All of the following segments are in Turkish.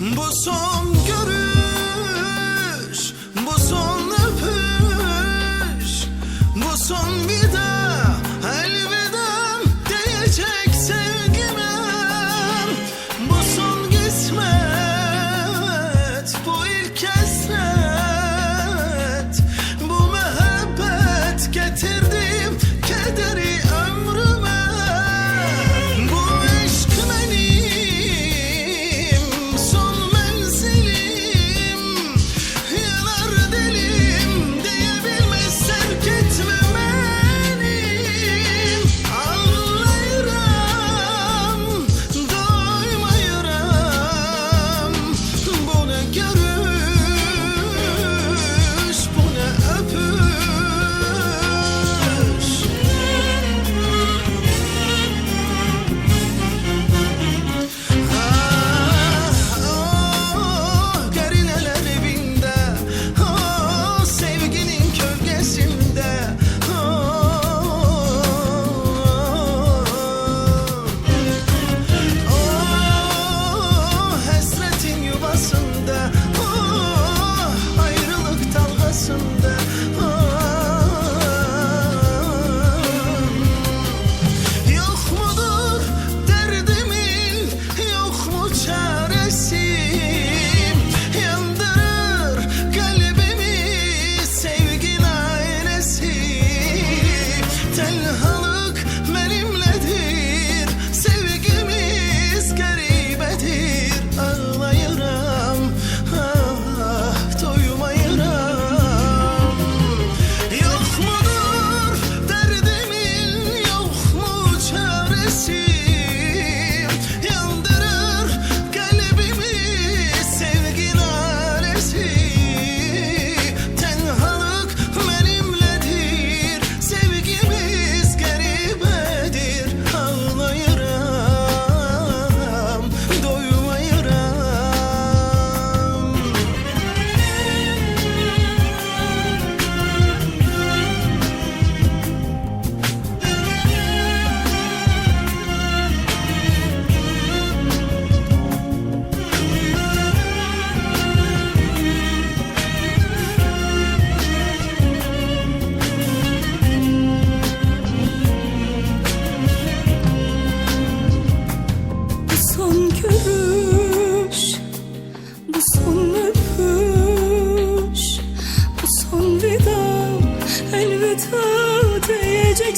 Bu son görüş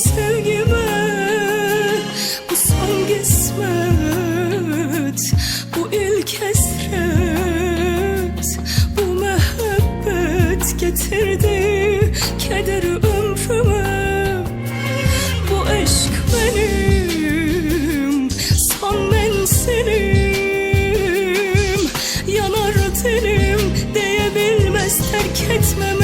sevgime Bu son gesmet Bu ilk esret Bu mehabbet getirdi Kederi ömrüme. Bu aşk benim Son menzilim Yanar dilim Diyebilmez terk etmem.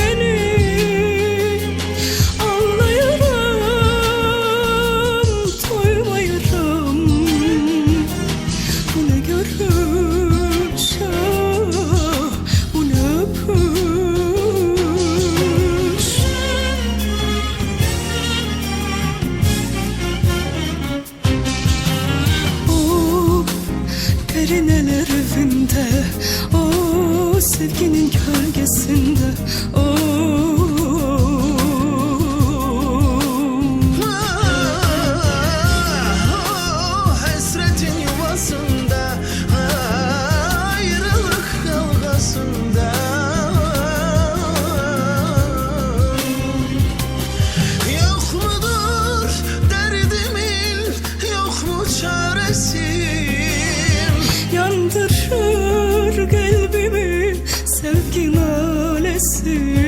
Ellerin el erifinde O sevginin gölgesinde. O kim ölesin?